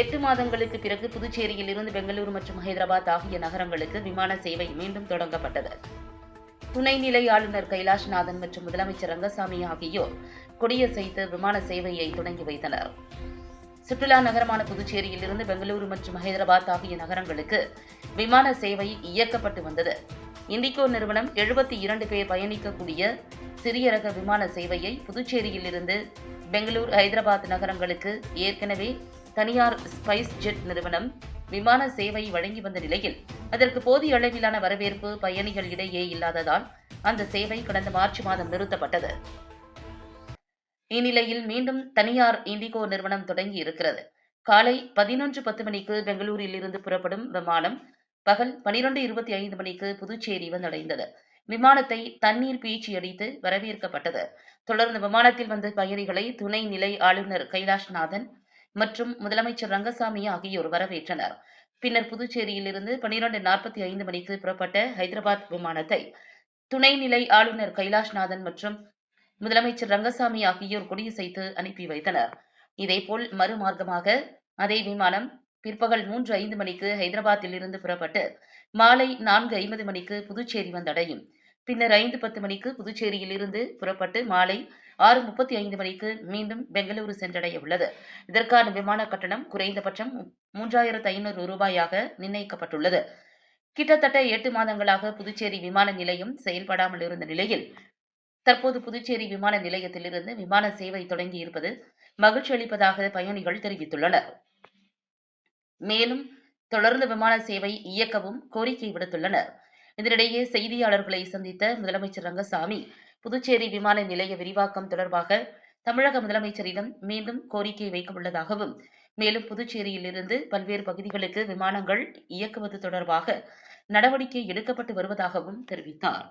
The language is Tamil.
எட்டு மாதங்களுக்கு பிறகு புதுச்சேரியில் இருந்து பெங்களூரு மற்றும் ஹைதராபாத் ஆகிய நகரங்களுக்கு விமான சேவை மீண்டும் தொடங்கப்பட்டது. துணைநிலை ஆளுநர் கைலாஷ்நாதன் மற்றும் முதலமைச்சர் ரங்கசாமி ஆகியோர் கொடியசைத்து விமான சேவையை தொடங்கி வைத்தனர். சுற்றுலா நகரமான புதுச்சேரியில் இருந்து பெங்களூரு மற்றும் ஹைதராபாத் ஆகிய நகரங்களுக்கு விமான சேவை இயக்கப்பட்டு வந்தது. இண்டிகோ நிறுவனம் எழுபத்தி இரண்டு பேர் பயணிக்கக்கூடிய சிறிய ரக விமான சேவையை புதுச்சேரியில் இருந்து பெங்களூர் ஹைதராபாத் நகரங்களுக்கு ஏற்கனவே தனியார் ஸ்பைஸ் ஜெட் நிறுவனம் விமான சேவை வழங்கி வந்த நிலையில் அதற்கு போதிய அளவிலான வரவேற்பு பயணிகள் இடையே இல்லாததால் அந்த சேவை கடந்த மார்ச் மாதம் நிறுத்தப்பட்டது. இந்நிலையில் மீண்டும் தனியார் இண்டிகோ நிறுவனம் தொடங்கி இருக்கிறது. காலை பதினொன்று பத்து மணிக்கு பெங்களூரில் இருந்து புறப்படும் விமானம் பகல் பனிரெண்டு இருபத்தி ஐந்து மணிக்கு புதுச்சேரி வந்தடைந்தது. விமானத்தை தண்ணீர் பீச்சி அடித்து வரவேற்கப்பட்டது. தொடர்ந்து விமானத்தில் வந்த பயணிகளை துணை நிலை ஆளுநர் கைலாஷ்நாதன் மற்றும் முதலமைச்சர் ரங்கசாமி ஆகியோர் வரவேற்றனர். பின்னர் புதுச்சேரியிலிருந்து பனிரெண்டு நாற்பத்தி ஐந்து மணிக்கு புறப்பட்ட ஹைதராபாத் விமானத்தை துணைநிலை ஆளுநர் கைலாஷ்நாதன் மற்றும் முதலமைச்சர் ரங்கசாமி ஆகியோர் கொடியசைத்து அனுப்பி வைத்தனர். இதேபோல் மறுமார்க்கமாக அதே விமானம் பிற்பகல் மூன்று ஐந்து மணிக்கு ஹைதராபாத்தில் இருந்து புறப்பட்டு மாலை நான்கு ஐம்பது மணிக்கு புதுச்சேரி வந்தடையும். பின்னர் ஐந்து பத்து மணிக்கு புதுச்சேரியிலிருந்து புறப்பட்டு மாலை ஆறு முப்பத்தி ஐந்து மணிக்கு மீண்டும் பெங்களூரு சென்றடைய உள்ளது இதற்கான விமான கட்டணம் குறைந்தபட்சம் மூன்றாயிரத்து ஐநூறு ரூபாயாக நிர்ணயிக்கப்பட்டுள்ளது. கிட்டத்தட்ட எட்டு மாதங்களாக புதுச்சேரி விமான நிலையம் செயல்படாமல் இருந்த நிலையில் தற்போது புதுச்சேரி விமான நிலையத்திலிருந்து விமான சேவை தொடங்கி இருப்பது மகிழ்ச்சி அளிப்பதாக பயணிகள் தெரிவித்துள்ளனர். மேலும் தொடர்ந்து விமான சேவை இயக்கவும் கோரிக்கை விடுத்துள்ளனர். இதனிடையே செய்தியாளர்களை சந்தித்த முதலமைச்சர் ரங்கசாமி புதுச்சேரி விமான நிலைய விரிவாக்கம் தொடர்பாக தமிழக முதலமைச்சரிடம் மீண்டும் கோரிக்கை வைக்க உள்ளதாகவும் மேலும் புதுச்சேரியில் இருந்து பல்வேறு பகுதிகளுக்கு விமானங்கள் இயக்குவது தொடர்பாக நடவடிக்கை எடுக்கப்பட்டு வருவதாகவும் தெரிவித்தார்.